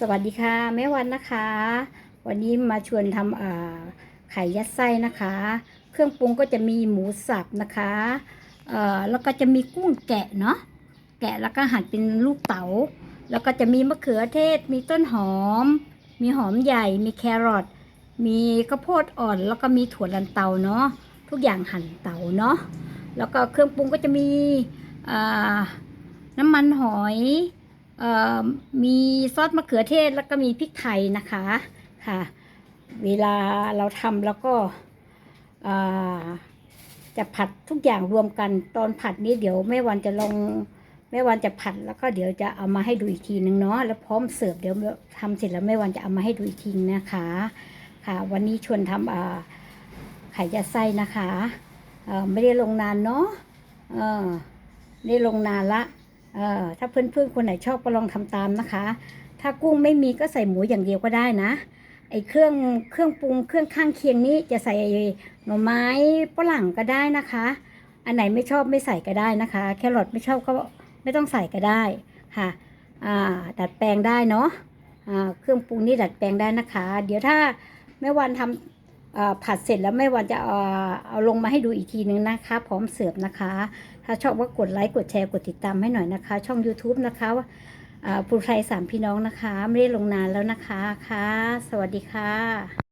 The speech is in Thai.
สวัสดีค่ะแม่วันนะคะ วันนี้มาชวนทำไข่ยัดไส้นะคะ เครื่องปรุงก็จะมีหมูสับนะคะแล้วก็จะมีกุ้งแกะเนาะแกะแล้วก็หั่นเป็นลูกเต๋าแล้วก็จะมีมะเขือเทศ มีต้นหอม มีหอมใหญ่ มีแครอทมีข้าวโพดอ่อน แล้วก็มีถั่วลันเตาเนาะทุกอย่างหั่นเตาเนาะแล้วก็เครื่องปรุงก็จะมีน้ำมันหอย มีซอสมะเขือเทศแล้วก็มีพริกไทยนะคะค่ะ เวลาเราทำแล้วก็จะผัดทุกอย่างรวมกันตอนผัดนี้เดี๋ยวแม่วันจะลองแม่วันจะผัดแล้วก็เดี๋ยวจะเอามาให้ดูอีกทีนึงเนาะแล้วพร้อมเสิร์ฟเดี๋ยวทำเสร็จแล้วแม่วันจะเอามาให้ดูอีกทีนะคะ ค่ะ วันนี้ชวนทำอ่าไข่ยัดไส้นะคะไม่ได้ลงนานเนาะไม่ได้ลงนานละ เออถ้าเพื่อนๆคนไหนชอบก็ลองทำตามนะคะ ถ้ากุ้งไม่มีก็ใส่หมูอย่างเดียวก็ได้นะ ไอ้เครื่องเครื่องปรุงเครื่องข้างเคียงนี้จะใส่หน่อไม้ฝรั่งก็ได้นะคะ อันไหนไม่ชอบไม่ใส่ก็ได้นะคะ แครอทไม่ชอบก็ไม่ต้องใส่ก็ได้ค่ะดัดแปลงได้เนาะอ่าเครื่องปรุงนี่ดัดแปลงได้นะคะ เดี๋ยวถ้าแม่วันทำอ่า ผัดเสร็จแล้วแม่วันจะเอาเอาลงมาให้ดูอีกทีนึงนะคะ พร้อมเสิร์ฟนะคะ ถ้าชอบก็กดไลค์กดแชร์กดติดตามให้หน่อยนะคะ ช่อง YouTube นะคะว่าปูไทยสามพี่น้องนะคะ ไม่ได้ลงนานแล้วนะคะค่ะ สวัสดีค่ะ